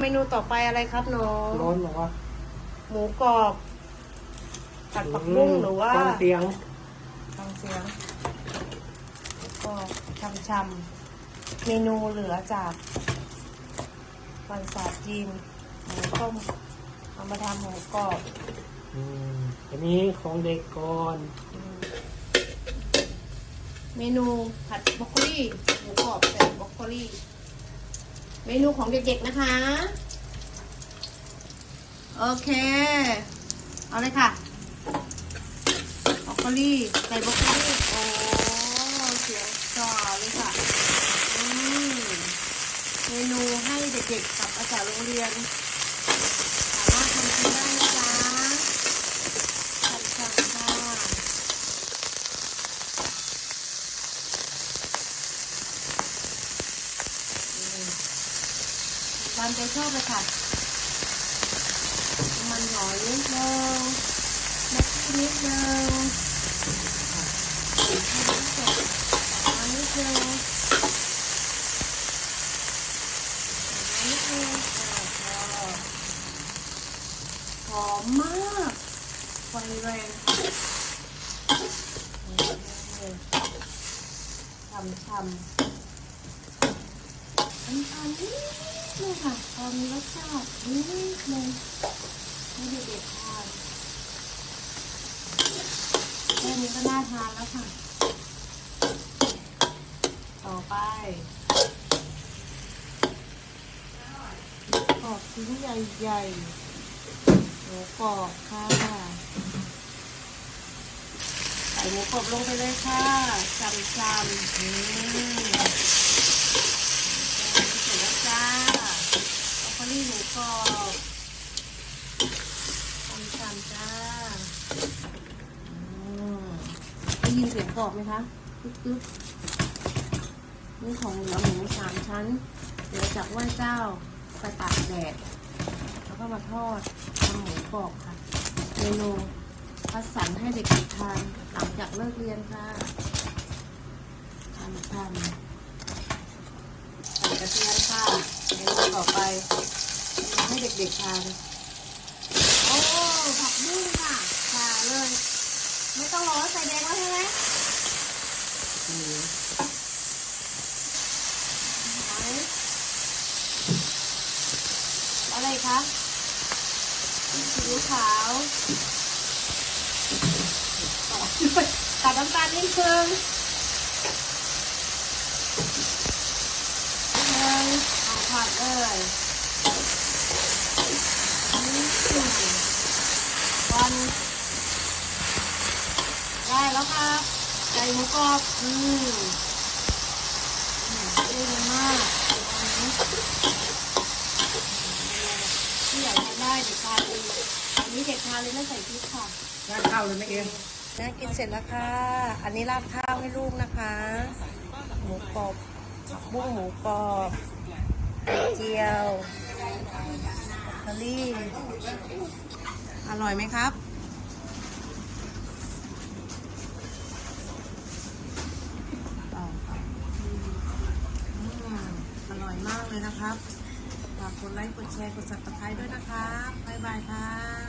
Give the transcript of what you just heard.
เมนูต่อไปอะไรครับน้องร้อนเหรอวะหมูกรอบผัดผักบุ้งหรือว่าฟังเสียงฟังเสียงหมูกรอบชำๆเมนูเหลือจากวันศาสตร์จีนหมูต้มเอามาทำหมูกรอบอืมอันนี้ของเด็กก่อนอืมเมนูผัดบรอกโคลีหมูกรอบใส่บรอกโคลี เมนูของเด็กๆนะคะ โอเค เอาเลยค่ะบรอกโคลีใส่บรอกโคลีโอ้เสียงจ่อเลยค่ะอืมเมนูให้เด็กๆกับอาจารย์โรงเรียนสามารถทำกินได้นะจ๊ะทำค่ะค่ะอืม ตามใจชอบเลยค่ะ มันหอยนิดนึงแม็กนิดนึงอันนี้เสร็จอันนี้นึงอันนี้นึงอ่าพอหอมมากไฟแรงช่ำช่ำอันอัน นี้เลยค่ะพอมีรสชาตินิดนึงให้เด็กๆทานแค่นี้ก็น่าทานแล้วค่ะ ต่อไปกรอบชิ้นใหญ่ๆหมูกรอบค่ะ ใส่หมูกรอบลงไปเลยค่ะจำจำอืมเสร็จแล้วจ้าบรอกโคลี่หมูกรอบจำจำจ้าอืม ได้ยินเสียงกรอบไหมคะตึ๊บตึ๊บนี่ของเหลือหมูสามชั้นเดี๋ยวจากไหว้เจ้าไปตากแดดแล้วก็มาทอดทำหมูกรอบค่ะเมนูคัดสรรให้เด็กๆทานหลังจากเลิกเรียนค่ะทำทำใส่กระเทียมค่ะเมนูต่อไปให้เด็กๆทาน โอ้ผักบุ้งค่ะค่ะเลย ไม่ต้องรอใส่แดงแล้วใช่ไหมอะไรคะซีอิ๊วขาวตัดน้ำตาลนิดนึงนิดนึงเอาผัดเลยอืมวันได้ แล้วครับไก่หมูกรอบ อืมเยอะมากอันนี้ที่อยากทานได้เด็กทานเลยอันนี้เด็กทานเลยไม่ใส่พริกค่ะราดข้าวเลยไหมเอ็มน่ากินเสร็จแล้วค่ะ อันนี้ราดข้าวให้ลูกนะคะ หมูกรอบบุ้งหมูกรอบเจียวคารี่อร่อยไหมครับ ต่อค่ะอืมอร่อยมาก เลยนะครับ ฝากกดไลค์ กดแชร์ กดซับสไครต์ด้วยนะครับ บ๊ายบายค่ะ